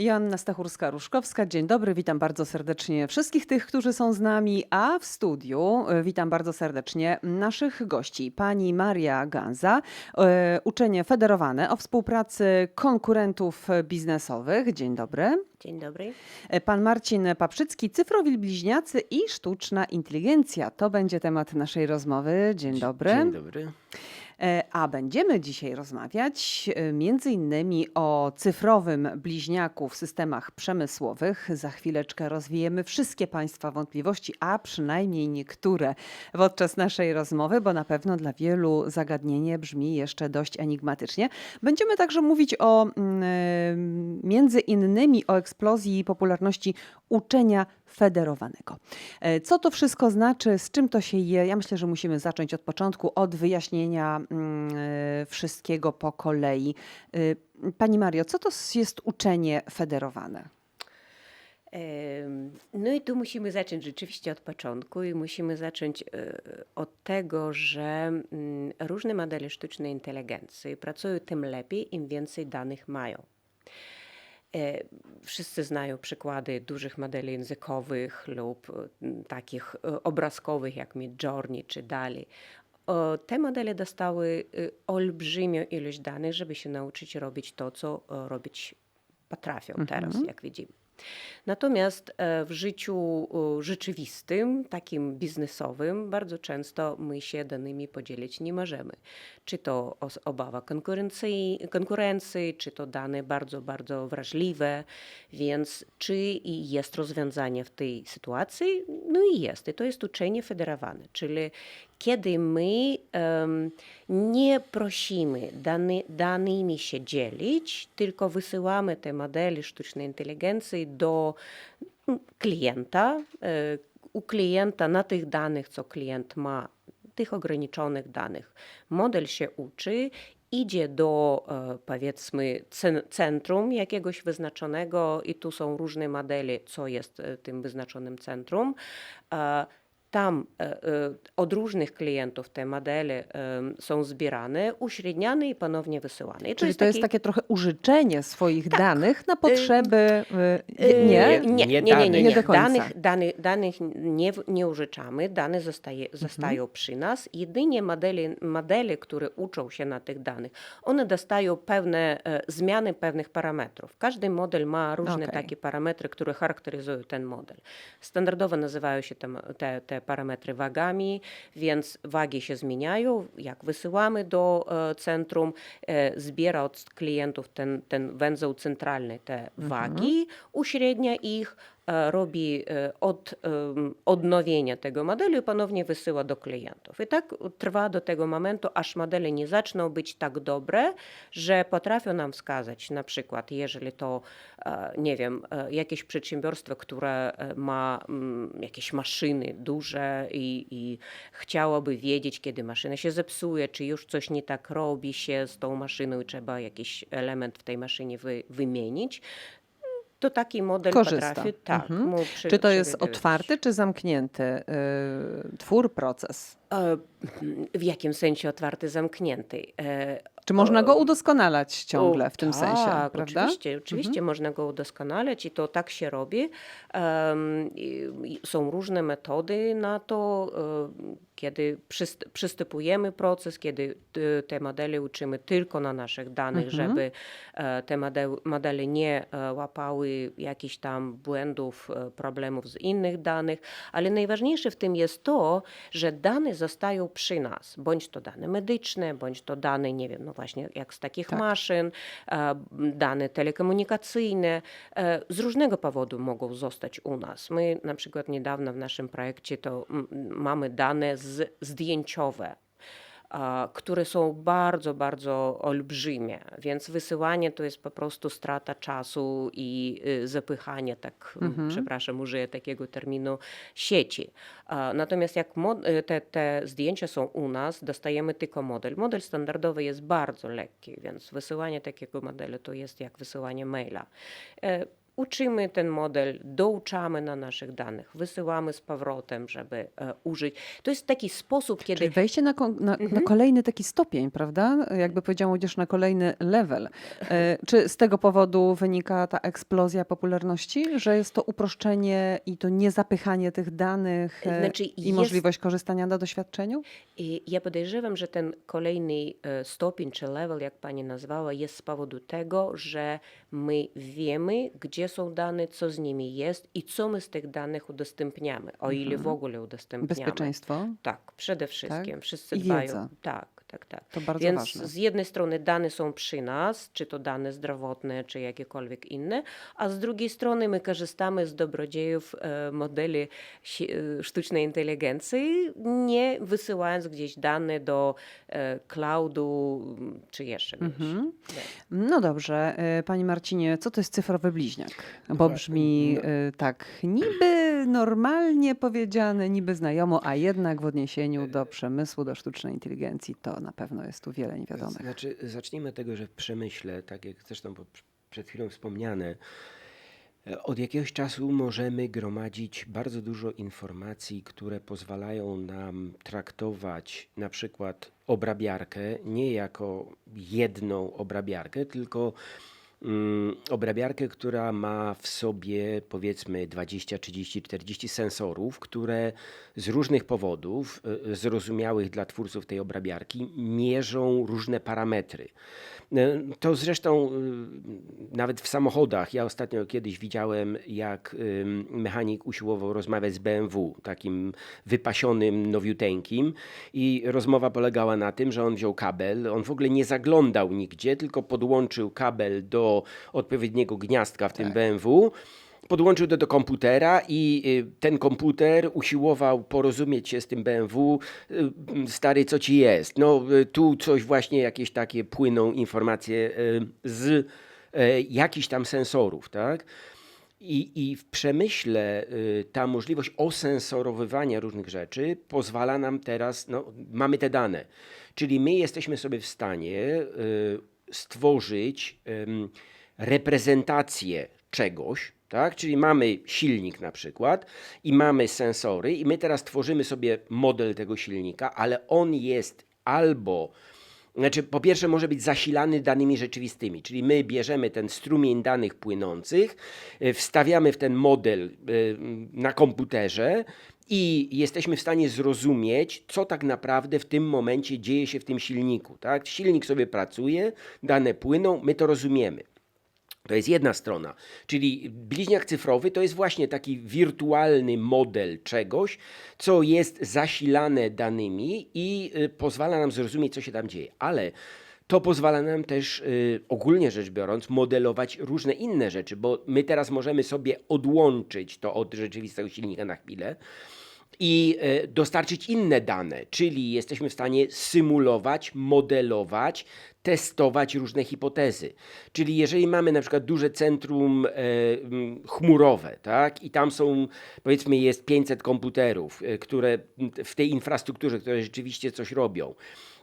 Joanna Stachurska-Ruszkowska, dzień dobry, witam bardzo serdecznie wszystkich tych, którzy są z nami, a w studiu e, witam bardzo serdecznie naszych gości. Pani Maria Ganza, e, uczenie federowane o współpracy konkurentów biznesowych. Dzień dobry. Dzień dobry. E, Pan Marcin Paprzycki, cyfrowi bliźniacy i sztuczna inteligencja. To będzie temat naszej rozmowy. Dzień dobry. Dzień dobry. E, A będziemy dzisiaj rozmawiać e, innymi o cyfrowym bliźniaku w systemach przemysłowych. Za chwileczkę rozwijemy wszystkie Państwa wątpliwości, a przynajmniej niektóre podczas naszej rozmowy, bo na pewno dla wielu zagadnienie brzmi jeszcze dość enigmatycznie. Będziemy także mówić o mm, e, między innymi o eksplozji popularności uczenia federowanego. E, Co to wszystko znaczy, z czym to się je? Ja myślę, że musimy zacząć od początku, od wyjaśnienia mm, e, wszystkiego po kolei. E, Pani Mario, co to jest uczenie federowane? No i tu musimy zacząć rzeczywiście od początku i musimy zacząć od tego, że mm, różne modele sztucznej inteligencji pracują tym lepiej, im więcej danych mają. E, Wszyscy znają przykłady dużych modeli językowych lub e, takich e, obrazkowych jak Midjourney czy Dali. Te modele dostały olbrzymią ilość danych, żeby się nauczyć robić to, co robić potrafią teraz, jak widzimy. Natomiast e, w życiu rzeczywistym, takim biznesowym, bardzo często my się danymi podzielić nie możemy. Czy to obawa konkurencji, konkurencji, czy to dane bardzo, bardzo wrażliwe. Więc czy jest rozwiązanie w tej sytuacji? No i jest. I to jest uczenie federowane, czyli kiedy my em, nie prosimy dany, danymi się dzielić, tylko wysyłamy te modele sztucznej inteligencji do mm, klienta. e, U klienta na tych danych, co klient ma, tych ograniczonych danych, model się uczy, idzie do e, powiedzmy cen- centrum jakiegoś wyznaczonego i tu są różne modele, co jest e, tym wyznaczonym centrum. E, Tam e, e, od różnych klientów te modele em, są zbierane, uśredniane i ponownie wysyłane. I Czyli to jest taki- takie trochę użyczenie swoich Tak. danych na potrzeby. y, Yy, Nie? Nie, nie, nie, nie, dane. nie, Nie do końca. Danych, danych, danych nie, nie użyczamy, dane zostaje, zostają przy nas. Jedynie modele, modele, które uczą się na tych danych, one dostają pewne e, zmiany pewnych parametrów. Każdy model ma różne Okej. takie parametry, które charakteryzują ten model. Standardowo nazywają się te, te, te parametry wagami, więc wagi się zmieniają. Jak wysyłamy do e, centrum, e, zbiera od klientów ten, ten węzeł centralny te wagi, uśrednia ich, robi e, od, odnowienia tego modelu i ponownie wysyła do klientów. I tak trwa do tego momentu, aż modele nie zaczną być tak dobre, że potrafią nam wskazać, na przykład, jeżeli to, e, nie wiem, e, jakieś przedsiębiorstwo, które e, ma jakieś maszyny duże i, i chciałoby wiedzieć, kiedy maszyna się zepsuje, czy już coś nie tak robi się z tą maszyną i trzeba jakiś element w tej maszynie wy, wymienić, to taki model Korzysta. potrafi, tak, Mhm. przy, Czy to jest otwarty czy zamknięty y, twór, proces? E, W jakim sensie otwarty, zamknięty? E, Czy można go udoskonalać ciągle O, w tym tak, sensie, prawda? Mhm. Oczywiście, oczywiście można go udoskonalać i to tak się robi. Są różne metody na to, kiedy przyst- przystępujemy proces, kiedy te modele uczymy tylko na naszych danych, Mhm. żeby e, te modele, nie e, łapały jakichś tam błędów, e, problemów z innych danych, ale najważniejsze w tym jest to, że dane zostają przy nas, bądź to dane medyczne, bądź to dane, nie wiem, no właśnie jak z takich Tak. maszyn, dane telekomunikacyjne, z różnego powodu mogą zostać u nas. My na przykład niedawno w naszym projekcie to mamy dane z, zdjęciowe, a, które są bardzo, bardzo olbrzymie, więc wysyłanie to jest po prostu strata czasu i y, zapychanie, tak, Mhm. przepraszam, użyję takiego terminu, sieci. Natomiast jak y, te, te zdjęcia są u nas, dostajemy tylko model. Model standardowy jest bardzo lekki, więc wysyłanie takiego modelu to jest jak wysyłanie maila. Uczymy ten model, douczamy na naszych danych, wysyłamy z powrotem, żeby e, użyć. To jest taki sposób, kiedy Czyli wejście na, na, na kolejny taki stopień, prawda? Jakby powiedziała młodzież, na kolejny level. E, Czy z tego powodu wynika ta eksplozja popularności, że jest to uproszczenie i to niezapychanie tych danych e, Znaczy, i jest- możliwość korzystania na doświadczeniu? I ja podejrzewam, że ten kolejny stopień czy level, jak pani nazwała, jest z powodu tego, że my wiemy, gdzie są dane, co z nimi jest i co my z tych danych udostępniamy, o ile w ogóle udostępniamy. Bezpieczeństwo. Tak, przede wszystkim. Wszyscy I dbają. wiedza. Tak, tak, tak. To bardzo Więc ważne. z jednej strony dane są przy nas, czy to dane zdrowotne, czy jakiekolwiek inne, a z drugiej strony my korzystamy z dobrodziejów e, modeli si- e, sztucznej inteligencji, nie wysyłając gdzieś dane do e, cloudu, czy jeszcze gdzieś. Mhm. Tak. No dobrze, e, Panie Marcinie, co to jest cyfrowy bliźniak? Bo Wa- brzmi no. e, tak niby normalnie powiedziane, niby znajomo, a jednak w odniesieniu do przemysłu, do sztucznej inteligencji to na pewno jest tu wiele niewiadomych. Znaczy, zacznijmy od tego, że w przemyśle, tak jak zresztą przed chwilą wspomniane, od jakiegoś czasu możemy gromadzić bardzo dużo informacji, które pozwalają nam traktować na przykład obrabiarkę nie jako jedną obrabiarkę, tylko obrabiarkę, która ma w sobie powiedzmy 20, 30, 40 sensorów, które z różnych powodów, e, zrozumiałych dla twórców tej obrabiarki, mierzą różne parametry. E, To zresztą y, nawet w samochodach. Ja ostatnio kiedyś widziałem, jak mechanik usiłował rozmawiać z BMW, takim wypasionym, nowiuteńkim, i rozmowa polegała na tym, że on wziął kabel, on w ogóle nie zaglądał nigdzie, tylko podłączył kabel do odpowiedniego gniazdka w tym BMW. Podłączył to do komputera i y, ten komputer usiłował porozumieć się z tym BMW. y, Stary, co ci jest? No, y, tu coś właśnie, jakieś takie płyną informacje z jakichś tam sensorów, tak? I, I w przemyśle ta możliwość osensorowywania różnych rzeczy pozwala nam teraz, no, mamy te dane. Czyli my jesteśmy sobie w stanie stworzyć reprezentację czegoś, tak? Czyli mamy silnik na przykład i mamy sensory i my teraz tworzymy sobie model tego silnika, ale on jest albo znaczy, po pierwsze, może być zasilany danymi rzeczywistymi, czyli my bierzemy ten strumień danych płynących, y, wstawiamy w ten model y, na komputerze i jesteśmy w stanie zrozumieć, co tak naprawdę w tym momencie dzieje się w tym silniku. Tak? Silnik sobie pracuje, dane płyną, my to rozumiemy. To jest jedna strona. Czyli bliźniak cyfrowy to jest właśnie taki wirtualny model czegoś, co jest zasilane danymi i y, pozwala nam zrozumieć, co się tam dzieje. Ale to pozwala nam też y, ogólnie rzecz biorąc modelować różne inne rzeczy, bo my teraz możemy sobie odłączyć to od rzeczywistego silnika na chwilę i e, dostarczyć inne dane, czyli jesteśmy w stanie symulować, modelować, testować różne hipotezy. Czyli jeżeli mamy na przykład duże centrum e, chmurowe, tak, i tam są, powiedzmy, jest 500 komputerów, e, które w tej infrastrukturze, które rzeczywiście coś robią.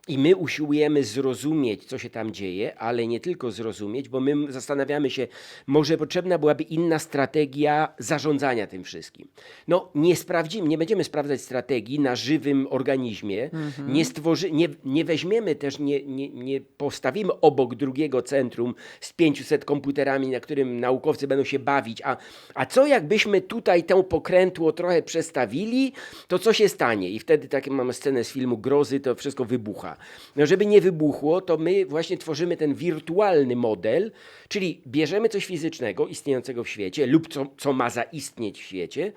I my usiłujemy zrozumieć, co się tam dzieje, ale nie tylko zrozumieć, bo my zastanawiamy się, może potrzebna byłaby inna strategia zarządzania tym wszystkim. No, nie sprawdzimy, nie będziemy sprawdzać strategii na żywym organizmie, nie, stworzy, nie, nie weźmiemy też, nie, nie, nie postawimy obok drugiego centrum z 500 komputerami, na którym naukowcy będą się bawić, a, a co jakbyśmy tutaj tę pokrętło trochę przestawili, to co się stanie? I wtedy taką mamy scenę z filmu Grozy, to wszystko wybucha. No, żeby nie wybuchło, to my właśnie tworzymy ten wirtualny model, czyli bierzemy coś fizycznego istniejącego w świecie lub co, co ma zaistnieć w świecie,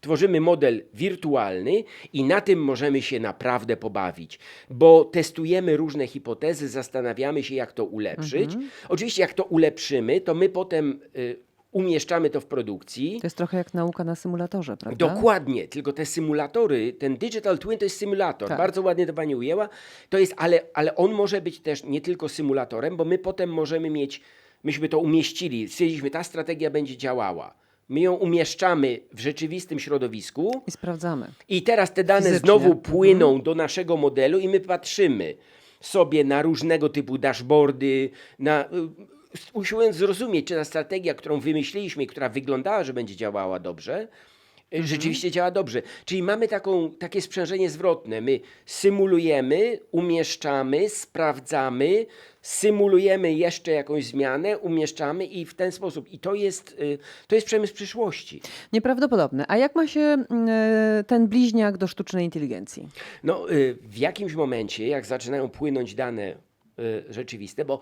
tworzymy model wirtualny i na tym możemy się naprawdę pobawić, bo testujemy różne hipotezy, zastanawiamy się, jak to ulepszyć. Oczywiście, jak to ulepszymy, to my potem y, umieszczamy to w produkcji. To jest trochę jak nauka na symulatorze, prawda? Dokładnie, tylko te symulatory, ten digital twin to jest symulator. Tak. Bardzo ładnie to pani ujęła. To jest, ale, ale on może być też nie tylko symulatorem, bo my potem możemy mieć, myśmy to umieścili, stwierdziliśmy, ta strategia będzie działała. My ją umieszczamy w rzeczywistym środowisku I sprawdzamy. i teraz te dane Fizycznie. znowu płyną do naszego modelu i my patrzymy sobie na różnego typu dashboardy, na y, usiłując zrozumieć, czy ta strategia, którą wymyśliliśmy, która wyglądała, że będzie działała dobrze, y, rzeczywiście działa dobrze. Czyli mamy taką, takie sprzężenie zwrotne. My symulujemy, umieszczamy, sprawdzamy, symulujemy jeszcze jakąś zmianę, umieszczamy i w ten sposób. I to jest, y, to jest przemysł przyszłości. Nieprawdopodobne. A jak ma się mm, e, ten bliźniak do sztucznej inteligencji? No, y, w jakimś momencie, jak zaczynają płynąć dane y, rzeczywiste, bo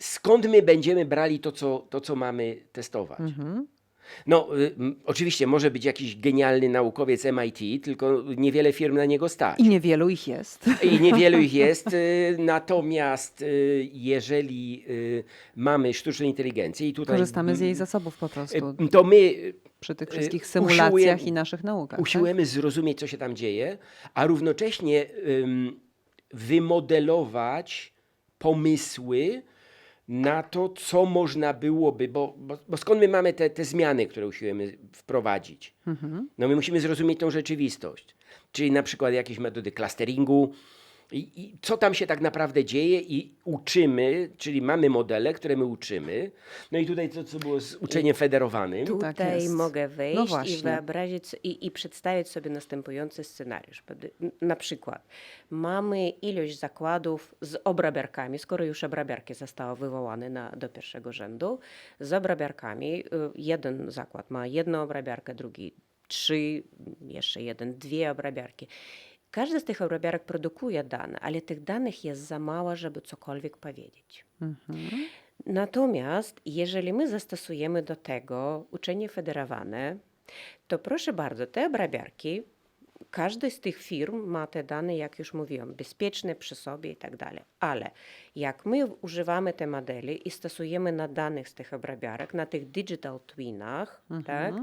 skąd my będziemy brali to, co, to, co mamy testować? No, y, m, oczywiście może być jakiś genialny naukowiec MIT, tylko niewiele firm na niego stać. I niewielu ich jest. I niewielu ich jest. y, Natomiast y, jeżeli y, mamy sztuczną inteligencję i tutaj Korzystamy z jej zasobów po prostu y, to my y, przy tych y, wszystkich usiłujemy- symulacjach i naszych naukach. tak? usiłujemy zrozumieć, co się tam dzieje, a równocześnie ym, wymodelować pomysły na to, co można byłoby, bo, bo, bo skąd my mamy te, te zmiany, które usiłujemy wprowadzić? No my musimy zrozumieć tą rzeczywistość. Czyli na przykład jakieś metody clusteringu, i, I co tam się tak naprawdę dzieje i uczymy, czyli mamy modele, które my uczymy. No i tutaj to, co było z uczeniem federowanym. Tak Tutaj jest. mogę No wejść właśnie. i wyobrazić i, i przedstawić sobie następujący scenariusz. Pod- Na przykład mamy ilość zakładów z obrabiarkami, skoro już obrabiarki zostały wywołane na, do pierwszego rzędu, z obrabiarkami. y, Jeden zakład ma jedną obrabiarkę, drugi trzy, jeszcze jeden, dwie obrabiarki. Każdy z tych obrabiarek produkuje dane, ale tych danych jest za mało, żeby cokolwiek powiedzieć. Natomiast jeżeli my zastosujemy do tego uczenie federowane, to proszę bardzo, te obrabiarki, każdy z tych firm ma te dane, jak już mówiłam, bezpieczne przy sobie i tak dalej. Ale jak my używamy te modeli i stosujemy na danych z tych obrabiarek, na tych digital twinach, tak,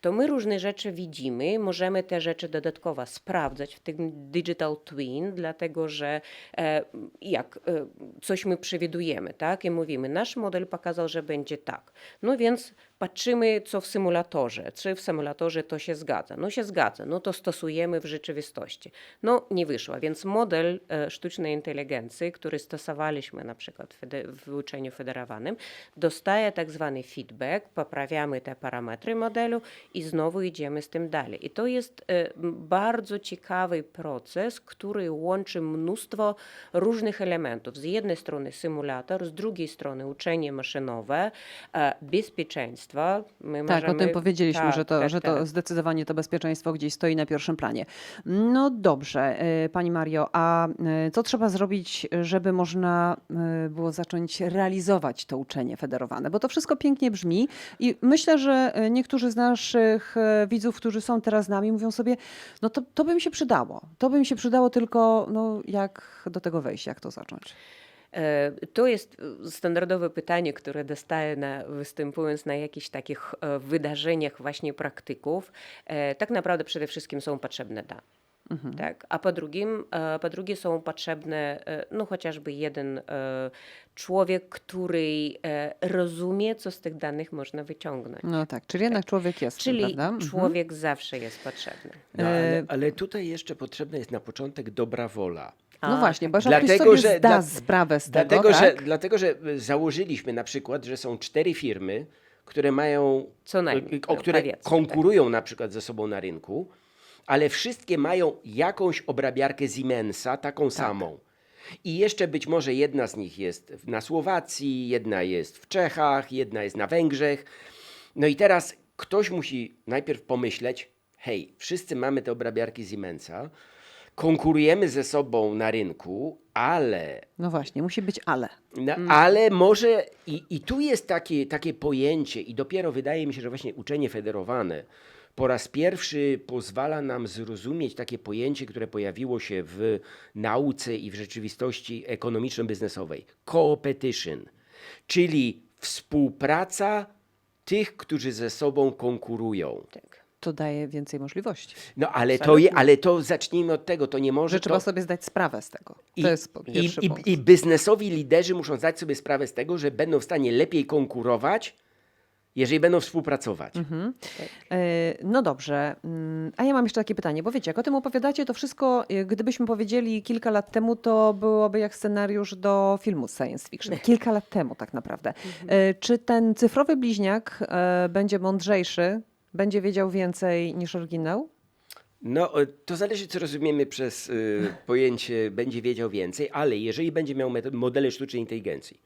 to my różne rzeczy widzimy, możemy te rzeczy dodatkowo sprawdzać w tym digital twin, dlatego że e, jak e, coś my przewidujemy, tak, i mówimy, nasz model pokazał, że będzie tak. No więc patrzymy, co w symulatorze, czy w symulatorze to się zgadza. No się zgadza, no to stosujemy w rzeczywistości. No nie wyszło, więc model e, sztucznej inteligencji, który stosowaliśmy na przykład w, uczeniu federowanym, dostaje tak zwany feedback, poprawiamy te parametry modelu i znowu idziemy z tym dalej. I to jest e, m, bardzo ciekawy proces, który łączy mnóstwo różnych elementów. Z jednej strony symulator, z drugiej strony uczenie maszynowe, e, bezpieczeństwo. My Tak, o możemy- tym powiedzieliśmy, tak, że, to, tak, że to tak. zdecydowanie to bezpieczeństwo gdzieś stoi na pierwszym planie. No dobrze, y, Pani Mario, a y, co trzeba zrobić, żeby można y, było zacząć realizować to uczenie federowane? Bo to wszystko pięknie brzmi i myślę, że y, niektórzy z naszych y, widzów, którzy są teraz z nami, mówią sobie, no to, to by mi się przydało. To by mi się przydało tylko, no jak do tego wejść, jak to zacząć? E, To jest standardowe pytanie, które dostaję na, występując na jakichś takich e, wydarzeniach właśnie praktyków. E, Tak naprawdę przede wszystkim są potrzebne dane. Tak? A po, drugim, e, po drugie są potrzebne e, no, chociażby jeden e, człowiek, który rozumie, co z tych danych można wyciągnąć. No tak, czyli jednak człowiek jest, Czyli prawda? Mhm. człowiek zawsze jest potrzebny. No, ale, ale tutaj jeszcze potrzebna jest na początek dobra wola. No A, właśnie, bo Dlatego, sobie że zda dla- sprawę z tego, Dlatego, że, tak? dlatego, że założyliśmy na przykład, że są cztery firmy, które mają, Co najmniej, o które powiedzmy, konkurują na przykład ze sobą na rynku, ale wszystkie mają jakąś obrabiarkę Siemensa, taką Tak. samą. I jeszcze być może jedna z nich jest na Słowacji, jedna jest w Czechach, jedna jest na Węgrzech. No i teraz ktoś musi najpierw pomyśleć, hej, wszyscy mamy te obrabiarki Siemensa, konkurujemy ze sobą na rynku, ale No właśnie, musi być ale. no, Ale może i, i tu jest takie, takie pojęcie, i dopiero wydaje mi się, że właśnie uczenie federowane po raz pierwszy pozwala nam zrozumieć takie pojęcie, które pojawiło się w nauce i w rzeczywistości ekonomiczno-biznesowej. Co-opetition, czyli współpraca tych, którzy ze sobą konkurują. Tak. To daje więcej możliwości. No ale to, ale to zacznijmy od tego, to nie może Że trzeba to... sobie zdać sprawę z tego. I, to jest i, i. I biznesowi liderzy muszą zdać sobie sprawę z tego, że będą w stanie lepiej konkurować, jeżeli będą współpracować. Mhm. Tak. E, No dobrze, Mm, a ja mam jeszcze takie pytanie, bo wiecie, jak o tym opowiadacie, to wszystko, e, gdybyśmy powiedzieli kilka lat temu, to byłoby jak scenariusz do filmu science fiction. Kilka lat temu tak naprawdę. E, Czy ten cyfrowy bliźniak będzie mądrzejszy, będzie wiedział więcej niż oryginał? No, to zależy, co rozumiemy przez y, pojęcie będzie wiedział więcej, ale jeżeli będzie miał modele sztucznej inteligencji,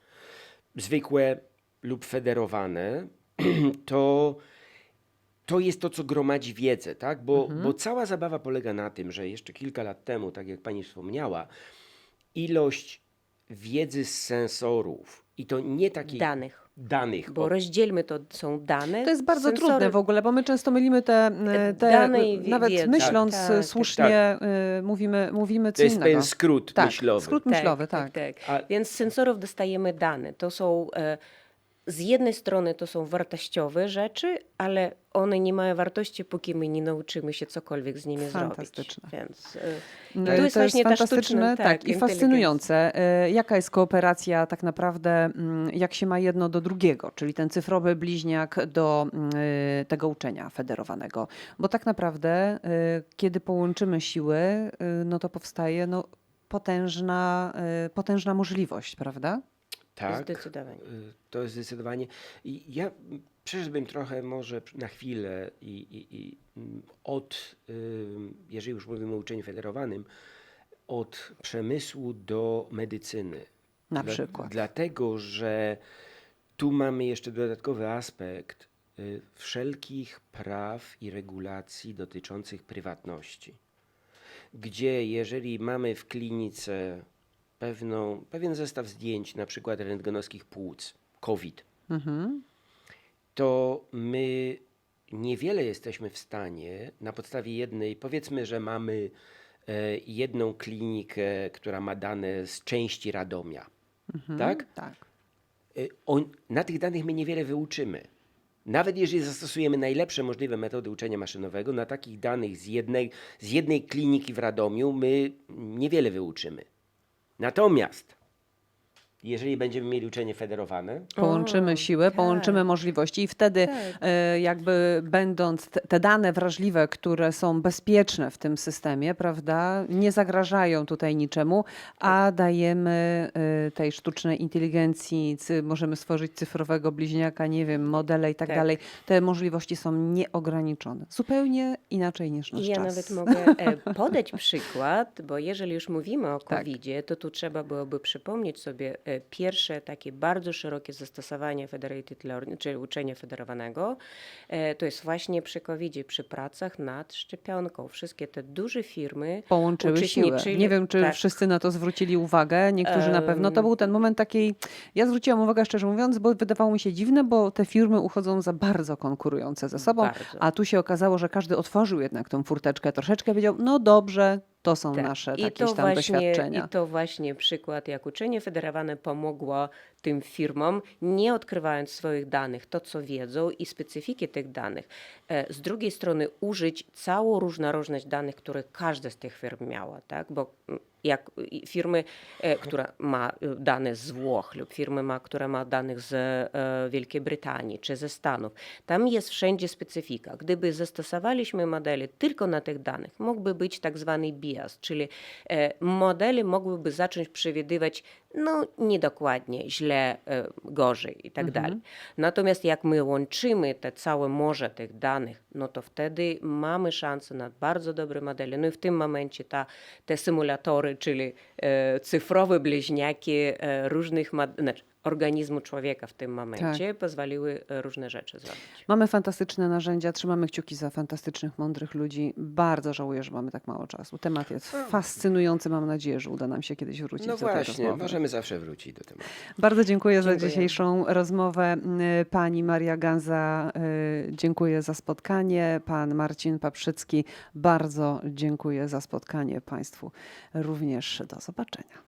zwykłe lub federowane, to to jest to, co gromadzi wiedzę, tak? Bo, bo cała zabawa polega na tym, że jeszcze kilka lat temu, tak jak pani wspomniała, ilość wiedzy z sensorów i to nie takich Danych. danych Bo o- rozdzielmy to, są dane. To jest bardzo sensory. trudne w ogóle, bo my często mylimy te, e, te Dane i wi- nawet myśląc Tak, e, tak, słusznie, e, mówimy, mówimy co to jest innego. pewien skrót tak, myślowy. skrót myślowy, tak. tak, tak. A- Więc z sensorów dostajemy dane. To są e, z jednej strony to są wartościowe rzeczy, ale one nie mają wartości, póki my nie nauczymy się cokolwiek z nimi Fantastyczne. zrobić. Więc, e, No, to jest właśnie ta fantastyczne, tak, tak, i fascynujące. E, Jaka jest kooperacja tak naprawdę, mm, jak się ma jedno do drugiego, czyli ten cyfrowy bliźniak do e, tego uczenia federowanego. Bo tak naprawdę, e, kiedy połączymy siły, no to powstaje no, potężna, potężna możliwość, prawda? Tak. Zdecydowanie. Y, To jest zdecydowanie. I ja przeszedłbym trochę może na chwilę i, i, i mm, od, ym, jeżeli już mówimy o uczeniu federowanym, od przemysłu do medycyny. Na Dla- przykład. Dlatego, że tu mamy jeszcze dodatkowy aspekt y, wszelkich praw i regulacji dotyczących prywatności. Gdzie jeżeli mamy w klinice pewną, pewien zestaw zdjęć, na przykład rentgenowskich płuc, COVID, Mhm. to my niewiele jesteśmy w stanie na podstawie jednej, powiedzmy, że mamy e, jedną klinikę, która ma dane z części Radomia, tak? Tak. Y, On, na tych danych my niewiele wyuczymy. Nawet jeżeli zastosujemy najlepsze możliwe metody uczenia maszynowego, na takich danych z jednej, z jednej kliniki w Radomiu my niewiele wyuczymy. Natomiast jeżeli będziemy mieli uczenie federowane, Połączymy siły, tak. połączymy możliwości i wtedy Tak. e, jakby będąc te, dane wrażliwe, które są bezpieczne w tym systemie, prawda, nie zagrażają tutaj niczemu, a dajemy e, tej sztucznej inteligencji, możemy stworzyć cyfrowego bliźniaka, nie wiem, modele i tak, Tak. dalej. Te możliwości są nieograniczone. Zupełnie inaczej niż nasz I ja czas. nawet mogę e, podać przykład, bo jeżeli już mówimy o Tak. COVID-zie, to tu trzeba byłoby przypomnieć sobie pierwsze takie bardzo szerokie zastosowanie federated learning, czyli uczenia federowanego. E, To jest właśnie przy COVID-zie, przy pracach nad szczepionką. Wszystkie te duże firmy Połączyły siły. Nie wiem, czy tak. wszyscy na to zwrócili uwagę. Niektórzy na pewno. To był ten moment takiej. Ja zwróciłam uwagę, szczerze mówiąc, bo wydawało mi się dziwne, bo te firmy uchodzą za bardzo konkurujące ze sobą. Bardzo. A tu się okazało, że każdy otworzył jednak tą furteczkę troszeczkę, wiedział, no dobrze, to są Tak. nasze I jakieś tam właśnie, doświadczenia. I to właśnie przykład, jak uczenie federowane pomogło tym firmom, nie odkrywając swoich danych, to co wiedzą i specyfiki tych danych. E, Z drugiej strony użyć całą różnorodność danych, które każda z tych firm miała, tak? Bo mm, jak firmy, e, która ma e, dane z Włoch lub firmy, ma, która ma danych z e, Wielkiej Brytanii czy ze Stanów, tam jest wszędzie specyfika. Gdyby zastosowaliśmy modele tylko na tych danych, mógłby być tak zwany bias, czyli e, modele mogłyby zacząć przewidywać no niedokładnie, źle, gorzej i tak dalej. Natomiast jak my łączymy te całe morze tych danych, wtedy mamy szansę na bardzo dobre modele. No i w tym momencie ta, te symulatory, czyli e, cyfrowe bliźniaki e, różnych ma- znaczy, organizmu człowieka w tym momencie pozwoliły e, różne rzeczy zrobić. Mamy fantastyczne narzędzia, trzymamy kciuki za fantastycznych, mądrych ludzi. Bardzo żałuję, że mamy tak mało czasu. Temat jest fascynujący. Mam nadzieję, że uda nam się kiedyś wrócić no do tej właśnie, rozmowy. możemy zawsze wrócić do tematu. Bardzo dziękuję za Dziękuję. dzisiejszą rozmowę. Pani Maria Ganza, y, dziękuję za spotkanie. Pan Marcin Paprzycki, bardzo dziękuję za spotkanie. Państwu również do zobaczenia.